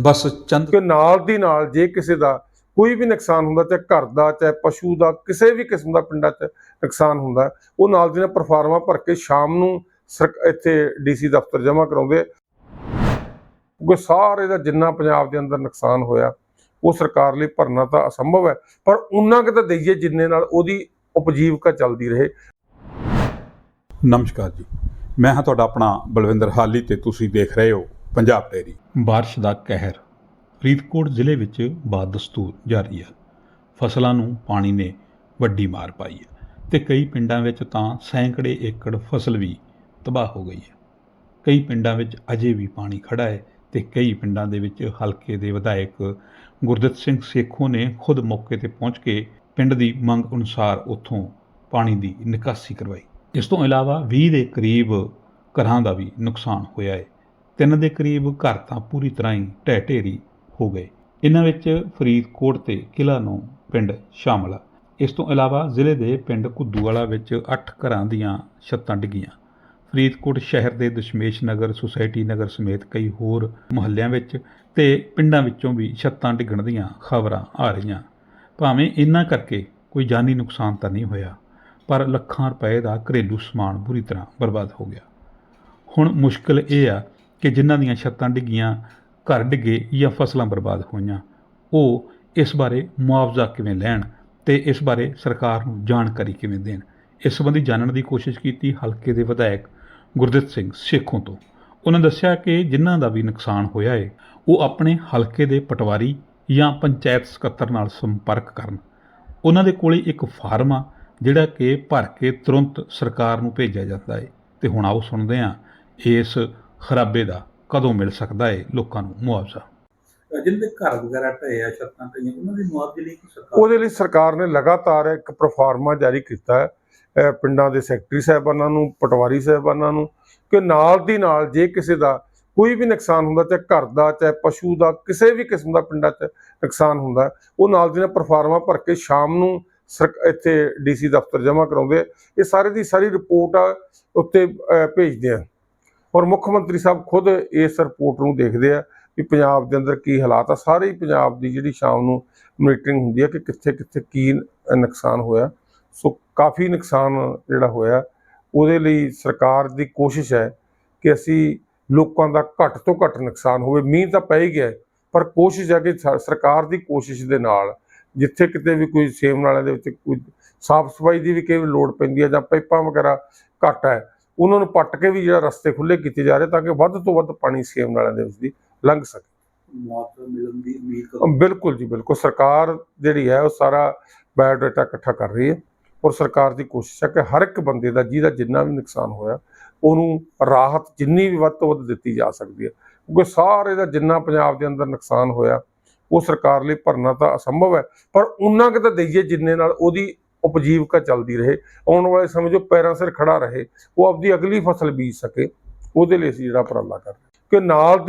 ਬਸ ਚੰਦ ਕਿ ਨਾਲ ਦੀ ਨਾਲ ਜੇ ਕਿਸੇ ਦਾ ਕੋਈ ਵੀ ਨੁਕਸਾਨ ਹੁੰਦਾ ਚਾਹੇ ਘਰ ਦਾ ਚਾਹੇ ਪਸ਼ੂ ਦਾ ਕਿਸੇ ਵੀ ਕਿਸਮ ਦਾ ਪਿੰਡਾਂ 'ਚ ਨੁਕਸਾਨ ਹੁੰਦਾ ਉਹ ਨਾਲ ਦੀ ਨਾਲ ਪਰਫਾਰਮਾ ਭਰ ਕੇ ਸ਼ਾਮ ਨੂੰ ਇੱਥੇ ਡੀਸੀ ਦਫ਼ਤਰ ਜਮ੍ਹਾਂ ਕਰਾਉਂਦੇ ਕਿਉਂਕਿ ਸਾਰੇ ਦਾ ਜਿੰਨਾ ਪੰਜਾਬ ਦੇ ਅੰਦਰ ਨੁਕਸਾਨ ਹੋਇਆ ਉਹ ਸਰਕਾਰ ਲਈ ਭਰਨਾ ਤਾਂ ਅਸੰਭਵ ਹੈ ਪਰ ਉਹਨਾਂ ਕਿ ਤਾਂ ਦਈਏ ਜਿੰਨੇ ਨਾਲ ਉਹਦੀ ਉਪਜੀਵਕਾ ਚੱਲਦੀ ਰਹੇ। ਨਮਸਕਾਰ ਜੀ। ਮੈਂ ਹਾਂ ਤੁਹਾਡਾ ਆਪਣਾ ਬਲਵਿੰਦਰ ਹਾਲੀ ਤੇ ਤੁਸੀਂ ਦੇਖ ਰਹੇ ਹੋ ਪੰਜਾਬ ਡੇਰੀ ਬਾਰਿਸ਼ ਦਾ ਕਹਿਰ। ਫਰੀਦਕੋਟ ਜ਼ਿਲ੍ਹੇ ਵਿੱਚ ਬਾਦਸਤੂਰ ਜਾਰੀ ਹੈ। ਫਸਲਾਂ ਨੂੰ ਪਾਣੀ ਨੇ ਵੱਡੀ ਮਾਰ ਪਾਈ ਹੈ ਤੇ ਕਈ ਪਿੰਡਾਂ ਵਿੱਚ ਤਾਂ ਸੈਂਕੜੇ ਏਕੜ ਫਸਲ ਵੀ ਤਬਾਹ ਹੋ ਗਈ ਹੈ। ਕਈ ਪਿੰਡਾਂ ਵਿੱਚ ਅਜੇ ਵੀ ਪਾਣੀ ਖੜਾ ਹੈ ਤੇ ਕਈ ਪਿੰਡਾਂ ਦੇ ਵਿੱਚ ਹਲਕੇ ਦੇ ਵਿਧਾਇਕ ਗੁਰਦਿੱਤ ਸਿੰਘ ਸੇਖੋਂ ਨੇ ਖੁਦ ਮੌਕੇ ਤੇ ਪਹੁੰਚ ਕੇ ਪਿੰਡ ਦੀ ਮੰਗ ਅਨੁਸਾਰ ਉੱਥੋਂ ਪਾਣੀ ਦੀ ਨਿਕਾਸੀ ਕਰਵਾਈ। ਇਸ ਤੋਂ ਇਲਾਵਾ 20 ਦੇ ਕਰੀਬ ਘਰਾਂ ਦਾ ਵੀ ਨੁਕਸਾਨ ਹੋਇਆ ਹੈ। ਤਿੰਨ ਦੇ ਕਰੀਬ ਘਰ ਤਾਂ ਪੂਰੀ ਤਰ੍ਹਾਂ ਹੀ ਢਹਿ ਢੇਰੀ ਹੋ ਗਏ। ਇਹਨਾਂ ਵਿੱਚ ਫਰੀਦਕੋਟ ਤੇ ਕਿਲਾ ਨੂੰ ਪਿੰਡ ਸ਼ਾਮਲ ਆ। ਇਸ ਤੋਂ ਇਲਾਵਾ ਜ਼ਿਲ੍ਹੇ ਦੇ ਪਿੰਡ ਘੁੱਦੂਵਾਲਾ ਵਿੱਚ 8 ਘਰਾਂ ਦੀਆਂ ਛੱਤਾਂ ਡਿੱਗੀਆਂ। ਫਰੀਦਕੋਟ ਸ਼ਹਿਰ ਦੇ ਦਸ਼ਮੇਸ਼ ਨਗਰ, ਸੁਸਾਇਟੀ ਨਗਰ ਸਮੇਤ ਕਈ ਹੋਰ ਮੁਹੱਲਿਆਂ ਵਿੱਚ ਤੇ ਪਿੰਡਾਂ ਵਿੱਚੋਂ ਵੀ ਛੱਤਾਂ ਡਿੱਗਣ ਦੀਆਂ ਖਬਰਾਂ ਆ ਰਹੀਆਂ। ਭਾਵੇਂ ਇਹਨਾਂ ਕਰਕੇ ਕੋਈ ਜਾਨੀ ਨੁਕਸਾਨ ਤਾਂ ਨਹੀਂ ਹੋਇਆ, ਪਰ ਲੱਖਾਂ ਰੁਪਏ ਦਾ ਘਰੇਲੂ ਸਮਾਨ ਬੁਰੀ ਤਰ੍ਹਾਂ ਬਰਬਾਦ ਹੋ ਗਿਆ। ਹੁਣ ਮੁਸ਼ਕਲ ਇਹ ਆ ਕਿ ਜਿਨ੍ਹਾਂ ਦੀਆਂ ਛੱਤਾਂ ਡਿੱਗੀਆਂ, ਘਰ ਡਿੱਗੇ ਜਾਂ ਫਸਲਾਂ ਬਰਬਾਦ ਹੋਈਆਂ, ਉਹ ਇਸ ਬਾਰੇ ਮੁਆਵਜ਼ਾ ਕਿਵੇਂ ਲੈਣ ਤੇ ਇਸ ਬਾਰੇ ਸਰਕਾਰ ਨੂੰ ਜਾਣਕਾਰੀ ਕਿਵੇਂ ਦੇਣ? ਇਸ ਸੰਬੰਧੀ ਜਾਣਨ ਦੀ ਕੋਸ਼ਿਸ਼ ਕੀਤੀ ਹਲਕੇ ਦੇ ਵਿਧਾਇਕ ਗੁਰਦਿੱਤ ਸਿੰਘ ਸੇਖੋਂ ਤੋਂ। ਉਹਨਾਂ ਦੱਸਿਆ ਕਿ ਜਿਨ੍ਹਾਂ ਦਾ ਵੀ ਨੁਕਸਾਨ ਹੋਇਆ ਹੈ ਉਹ ਆਪਣੇ ਹਲਕੇ ਦੇ ਪਟਵਾਰੀ ਜਾਂ ਪੰਚਾਇਤ ਸਕੱਤਰ ਨਾਲ ਸੰਪਰਕ ਕਰਨ। ਉਹਨਾਂ ਦੇ ਕੋਲੇ ਇੱਕ ਫਾਰਮ ਆ, ਜਿਹੜਾ ਕਿ ਭਰ ਕੇ ਤੁਰੰਤ ਸਰਕਾਰ ਨੂੰ ਭੇਜਿਆ ਜਾਂਦਾ ਹੈ ਤੇ ਹੁਣ ਆਓ ਸੁਣਦੇ ਹਾਂ ਇਸ ਖਰਾਬੇ ਦਾ ਕਦੋਂ ਮਿਲ ਸਕਦਾ ਹੈ ਲੋਕਾਂ ਨੂੰ ਮੁਆਵਜ਼ਾ? ਜਿਹਦੇ ਘਰ ਵਗੈਰਾ ਢਏ ਆ ਛੱਤਾਂ ਢਈਆਂ ਉਹਨਾਂ ਦੀ ਮੁਆਵਜ਼ੇ ਲਈ ਕੋਈ ਸਰਕਾਰ ਉਹਦੇ ਲਈ ਸਰਕਾਰ ਨੇ ਲਗਾਤਾਰ ਇੱਕ ਪ੍ਰੋਫਾਰਮਾ ਜਾਰੀ ਕੀਤਾ ਹੈ। ਪਿੰਡਾਂ ਦੇ ਸੈਕਟਰੀ ਸਾਹਿਬਾਨਾਂ ਨੂੰ ਪਟਵਾਰੀ ਸਾਹਿਬਾਨਾਂ ਨੂੰ ਕਿ ਨਾਲ ਦੀ ਨਾਲ ਜੇ ਕਿਸੇ ਦਾ ਕੋਈ ਵੀ ਨੁਕਸਾਨ ਹੁੰਦਾ ਚਾਹੇ ਘਰ ਦਾ ਚਾਹੇ ਪਸ਼ੂ ਦਾ ਕਿਸੇ ਵੀ ਕਿਸਮ ਦਾ ਪਿੰਡਾਂ 'ਚ ਨੁਕਸਾਨ ਹੁੰਦਾ ਉਹ ਨਾਲ ਦੀ ਨਾਲ ਪ੍ਰੋਫਾਰਮਾ ਭਰ ਕੇ ਸ਼ਾਮ ਨੂੰ ਸਰਕ- ਇੱਥੇ ਡੀਸੀ ਦਫ਼ਤਰ ਜਮ੍ਹਾਂ ਕਰਾਉਂਦੇ ਇਹ ਸਾਰੇ ਦੀ ਸਾਰੀ ਰਿਪੋਰਟ ਆ ਉੱਤੇ ਭੇਜਦੇ ਆ। ਔਰ ਮੁੱਖ ਮੰਤਰੀ ਸਾਹਿਬ ਖੁਦ ਇਸ ਰਿਪੋਰਟ ਨੂੰ ਦੇਖਦੇ ਆ ਵੀ ਪੰਜਾਬ ਦੇ ਅੰਦਰ ਕੀ ਹਾਲਾਤ ਆ। ਸਾਰੇ ਹੀ ਪੰਜਾਬ ਦੀ ਜਿਹੜੀ ਸ਼ਾਮ ਨੂੰ ਮੋਨੀਟਰਿੰਗ ਹੁੰਦੀ ਹੈ ਕਿ ਕਿੱਥੇ ਕਿੱਥੇ ਕੀ ਨੁਕਸਾਨ ਹੋਇਆ। ਸੋ ਕਾਫੀ ਨੁਕਸਾਨ ਜਿਹੜਾ ਹੋਇਆ, ਉਹਦੇ ਲਈ ਸਰਕਾਰ ਦੀ ਕੋਸ਼ਿਸ਼ ਹੈ ਕਿ ਅਸੀਂ ਲੋਕਾਂ ਦਾ ਘੱਟ ਤੋਂ ਘੱਟ ਨੁਕਸਾਨ ਹੋਵੇ। ਮੀਂਹ ਤਾਂ ਪੈ ਹੀ ਗਿਆ ਪਰ ਕੋਸ਼ਿਸ਼ ਹੈ ਕਿ ਸ- ਸਰਕਾਰ ਦੀ ਕੋਸ਼ਿਸ਼ ਦੇ ਨਾਲ ਜਿੱਥੇ ਕਿਤੇ ਵੀ ਕੋਈ ਸੇਮ ਨਾਲਿਆਂ ਦੇ ਵਿੱਚ ਕੋਈ ਸਾਫ਼ ਸਫ਼ਾਈ ਦੀ ਵੀ ਕਈ ਲੋੜ ਪੈਂਦੀ ਹੈ ਜਾਂ ਪਾਈਪਾਂ ਵਗੈਰਾ ਘੱਟ ਹੈ ਉਹਨਾਂ ਨੂੰ ਪੱਟ ਕੇ ਵੀ ਜਿਹੜਾ ਰਸਤੇ ਖੁੱਲੇ ਕੀਤੇ ਜਾ ਰਹੇ ਤਾਂ ਕਿ ਵੱਧ ਤੋਂ ਵੱਧ ਪਾਣੀ ਸੇਮ ਨਾਲਿਆਂ ਦੇ ਵਿੱਚ ਦੀ ਲੰਘ ਸਕੇ ਬਿਲਕੁਲ ਜੀ ਬਿਲਕੁਲ। ਸਰਕਾਰ ਜਿਹੜੀ ਹੈ ਉਹ ਸਾਰਾ ਬਾਇਓਡਾਟਾ ਇਕੱਠਾ ਕਰ ਰਹੀ ਹੈ ਔਰ ਸਰਕਾਰ ਦੀ ਕੋਸ਼ਿਸ਼ ਹੈ ਕਿ ਹਰ ਇੱਕ ਬੰਦੇ ਦਾ ਜਿਹਦਾ ਜਿੰਨਾ ਵੀ ਨੁਕਸਾਨ ਹੋਇਆ ਉਹਨੂੰ ਰਾਹਤ ਜਿੰਨੀ ਵੀ ਵੱਧ ਤੋਂ ਵੱਧ ਦਿੱਤੀ ਜਾ ਸਕਦੀ ਹੈ। ਕਿਉਂਕਿ ਸਾਰੇ ਦਾ ਜਿੰਨਾ ਪੰਜਾਬ ਦੇ ਅੰਦਰ ਨੁਕਸਾਨ ਹੋਇਆ ਉਹ ਸਰਕਾਰ ਲਈ ਭਰਨਾ ਤਾਂ ਅਸੰਭਵ ਹੈ ਪਰ ਉਹਨਾਂ ਕਿ ਤਾਂ ਦਈਏ ਜਿੰਨੇ ਨਾਲ ਉਹਦੀ ਉਪਜੀਵਕਾ ਚੱਲਦੀ ਰਹੇ, ਆਉਣ ਵਾਲੇ ਸਮੇਂ 'ਚ ਪੈਰਾਂ ਸਿਰ ਖੜਾ ਰਹੇ, ਉਹ ਆਪਦੀ ਅਗਲੀ ਫਸਲ ਬੀਜ ਸਕੇ, ਉਹਦੇ ਲਈ ਅਸੀਂ ਜਿਹੜਾ ਉਪਰਾਲਾ ਕਰ ਕਿ ਨਾਲ ਦੀ